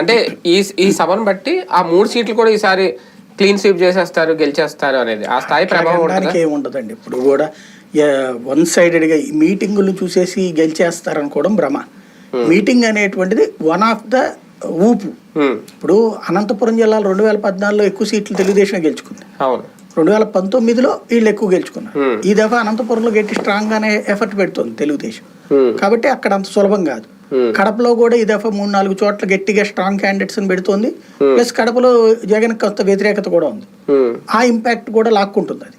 అంటే ఈ ఈ సభను బట్టి ఆ మూడు సీట్లు కూడా ఈసారి క్లీన్ స్వీప్ చేసేస్తారు గెలిచేస్తారు అనేది ఆ స్థాయి ప్రభావం ఉంటుందా? దానికి ఏమి ఉండదండి. ఇప్పుడు కూడా వన్ సైడెడ్గా ఈ మీటింగులు చూసేసి గెలిచేస్తారనుకోవడం భ్రమ. మీటింగ్ అనేటువంటిది వన్ ఆఫ్ ద ఊపు. ఉమ్, ఇప్పుడు అనంతపురం జిల్లాలో రెండు వేల పద్నాలుగులో ఎక్కువ సీట్లు తెలుగుదేశం గెలుచుకుంది. అవును. రెండు వేల పంతొమ్మిదిలో వీళ్ళు ఎక్కువ గెలుచుకున్నారు. Hmm. ఈ దఫా అనంతపురంలో గట్టి స్ట్రాంగ్ గానే ఎఫర్ట్ పెడుతుంది తెలుగుదేశం. కాబట్టి అక్కడ అంత సులభం కాదు. Hmm. కడపలో కూడా ఈ దఫా మూడు నాలుగు చోట్ల గట్టిగా స్ట్రాంగ్ క్యాండిడేట్స్ పెడుతోంది. ప్లస్ కడపలో జగన్ కొంత వ్యతిరేకత కూడా ఉంది. ఉమ్, ఆ ఇంపాక్ట్ కూడా లాక్కుంటుంది అది.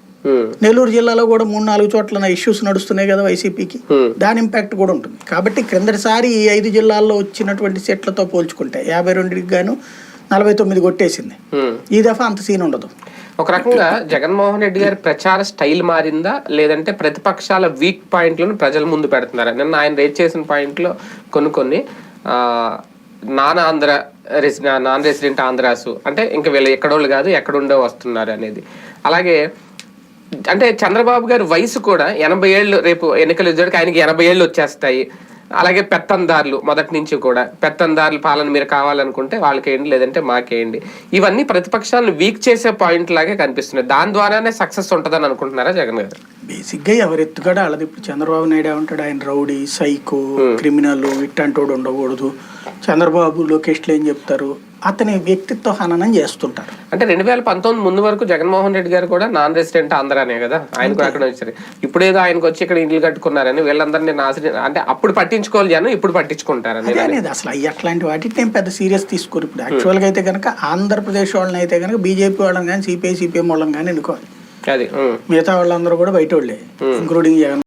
నెల్లూరు జిల్లాలో కూడా మూడు నాలుగు చోట్ల ఇష్యూస్ నడుస్తున్నాయి కదా వైసీపీకి Hmm. దాని ఇంపాక్ట్ కూడా ఉంటుంది. కాబట్టి క్రిందటిసారి ఈ ఐదు జిల్లాల్లో వచ్చినటువంటి సీట్లతో పోల్చుకుంటే యాభై రెండుకి గాను నలభై తొమ్మిది కొట్టేసింది. ఈ దఫా అంత సీన్ ఉండదు. ఒక రకంగా జగన్మోహన్ రెడ్డి గారి ప్రచార స్టైల్ మారిందా? లేదంటే ప్రతిపక్షాల వీక్ పాయింట్లను ప్రజల ముందు పెడుతున్నారా? నిన్న ఆయన రేట్ చేసిన పాయింట్లో కొన్ని కొన్ని నాన్ ఆంధ్ర రెసి నాన్ రెసిడెంట్ ఆంధ్రాసు అంటే ఇంకా వీళ్ళు ఎక్కడోళ్ళు కాదు ఎక్కడుండో వస్తున్నారు అనేది. అలాగే అంటే చంద్రబాబు గారి వయసు కూడా ఎనభై ఏళ్ళు రేపు ఎన్నికలు ఎదురుకి ఆయనకి ఎనభై ఏళ్ళు వచ్చేస్తాయి. అలాగే పెత్తందారులు మొదటి నుంచి కూడా. పెత్తందారుల పాలన మీరు కావాలనుకుంటే వాళ్ళకేయండి లేదంటే మాకేయండి. ఇవన్నీ ప్రతిపక్షాలను వీక్ చేసే పాయింట్ లాగే కనిపిస్తున్నాయి. దాని ద్వారానే సక్సెస్ ఉంటుందని అనుకుంటున్నారా జగన్ గారు? బేసిక్గా ఎవరు ఎత్తుగడ వాళ్ళది ఇప్పుడు చంద్రబాబు నాయుడు ఏమంటాడు ఆయన రౌడీ సైకో క్రిమినల్ ఇట్టంటోడు ఉండకూడదు. చంద్రబాబు లోకేష్లు ఏం చెప్తారు? అతని వ్యక్తిత్వ హననం చేస్తుంటారు. అంటే రెండు వేల పంతొమ్మిది ముందు వరకు జగన్మోహన్ రెడ్డి గారు కూడా నాన్ రెసిడెంట్ ఆంధ్రానే కదా? ఆయన కూడా అక్కడ వచ్చారు. ఇప్పుడేదో ఆయనకు వచ్చి ఇక్కడ ఇల్లు కట్టుకున్నారని వీళ్ళందరినీ నాశనం అంటే అప్పుడు పట్టించుకోవాలి జనం ఇప్పుడు పట్టించుకుంటారని అనేది అసలు అయ్యి అట్లాంటి వాటిని నేను పెద్ద సీరియస్ తీసుకోరు ఇప్పుడు యాక్చువల్గా అయితే కనుక ఆంధ్రప్రదేశ్ వాళ్ళని అయితే కనుక బీజేపీ వాళ్ళని కానీ సిపిఐ సిపిఎం వాళ్ళని కానీ ఎన్నుకోవాలి అది. మిగతా వాళ్ళందరూ కూడా బయట వాళ్ళే ఇంక్లూడింగ్ జగన్.